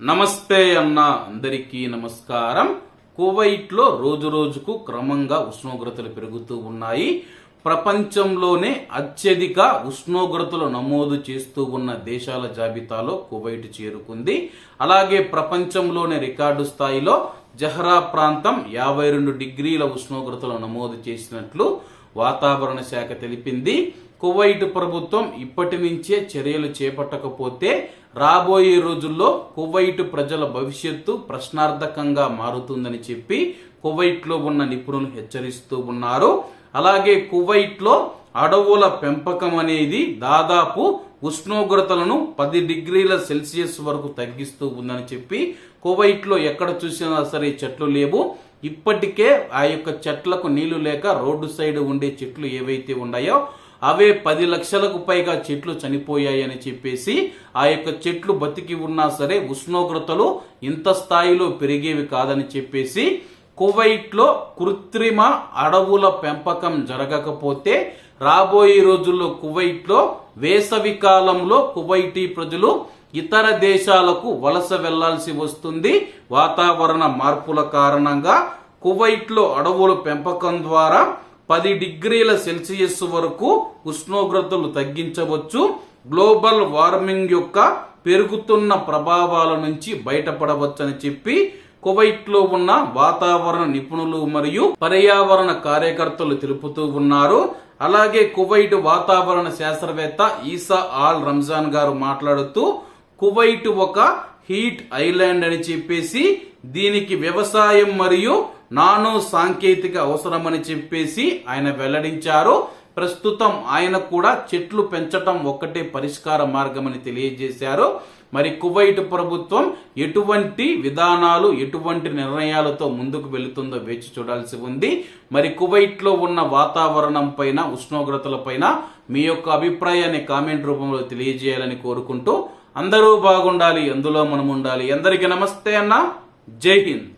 నమస్తే అన్న అందరికీ నమస్కారం. కువైట్లో రోజు రోజుకు క్రమంగా ఉష్ణోగ్రతలు పెరుగుతూ ఉన్నాయి. ప్రపంచంలోనే అత్యధిక ఉష్ణోగ్రతలు నమోదు చేస్తూ ఉన్న దేశాల జాబితాలో కువైట్ చేరుకుంది. అలాగే ప్రపంచంలోనే రికార్డు స్థాయిలో జహరా ప్రాంతం యాభై రెండు డిగ్రీల ఉష్ణోగ్రతలు నమోదు చేసినట్లు వాతావరణ శాఖ తెలిపింది. కువైట్ ప్రభుత్వం ఇప్పటి నుంచే చర్యలు చేపట్టకపోతే రాబోయే రోజుల్లో కువైట్ ప్రజల భవిష్యత్తు ప్రశ్నార్థకంగా మారుతుందని చెప్పి కువైట్లో ఉన్న నిపుణులు హెచ్చరిస్తూ ఉన్నారు. అలాగే కువైట్లో అడవుల పెంపకం అనేది దాదాపు ఉష్ణోగ్రతలను పది డిగ్రీల సెల్సియస్ వరకు తగ్గిస్తూ ఉందని చెప్పి కువైట్లో ఎక్కడ చూసినా సరే చెట్లు లేవు. ఇప్పటికే ఆ యొక్క చెట్లకు నీళ్ళు లేక రోడ్డు సైడ్ ఉండే చెట్లు ఏవైతే ఉన్నాయో అవే పది లక్షలకు పైగా చెట్లు చనిపోయాయని చెప్పేసి ఆ యొక్క చెట్లు బతికి ఉన్నా సరే ఉష్ణోగ్రతలు ఇంత స్థాయిలో పెరిగేవి కాదని చెప్పేసి కువైట్లో కృత్రిమ అడవుల పెంపకం జరగకపోతే రాబోయే రోజుల్లో కువైట్లో వేసవి కాలంలో కువైటీ ప్రజలు ఇతర దేశాలకు వలస వెళ్ళాల్సి వస్తుంది. వాతావరణ మార్పుల కారణంగా కువైట్లో అడవుల పెంపకం ద్వారా పది డిగ్రీల సెల్సియస్ వరకు ఉష్ణోగ్రతలు తగ్గించవచ్చు. గ్లోబల్ వార్మింగ్ యొక్క పెరుగుతున్న ప్రభావాల నుంచి బయటపడవచ్చని చెప్పి కువైట్లో ఉన్న వాతావరణ నిపుణులు మరియు పర్యావరణ కార్యకర్తలు తెలుపుతూ ఉన్నారు. అలాగే కువైట్ వాతావరణ శాస్త్రవేత్త ఈసా ఆల్ రంజాన్ గారు మాట్లాడుతూ కువైట్ ఒక హీట్ ఐలాండ్ అని చెప్పేసి దీనికి వ్యవసాయం మరియు నానో సాంకేతిక అవసరమని చెప్పేసి ఆయన వెల్లడించారు. ప్రస్తుతం ఆయన కూడా చెట్లు పెంచటం ఒక్కటే పరిష్కార మార్గమని తెలియజేశారు. మరి కువైట్ ప్రభుత్వం ఎటువంటి విధానాలు ఎటువంటి నిర్ణయాలతో ముందుకు వెళుతుందో వేచి చూడాల్సి ఉంది. మరి కువైట్లో ఉన్న వాతావరణం పైన ఉష్ణోగ్రతల పైన మీ యొక్క అభిప్రాయాన్ని కామెంట్ రూపంలో తెలియజేయాలని కోరుకుంటూ అందరూ బాగుండాలి అందులో మనం ఉండాలి అందరికీ నమస్తే అన్న. జై హింద్.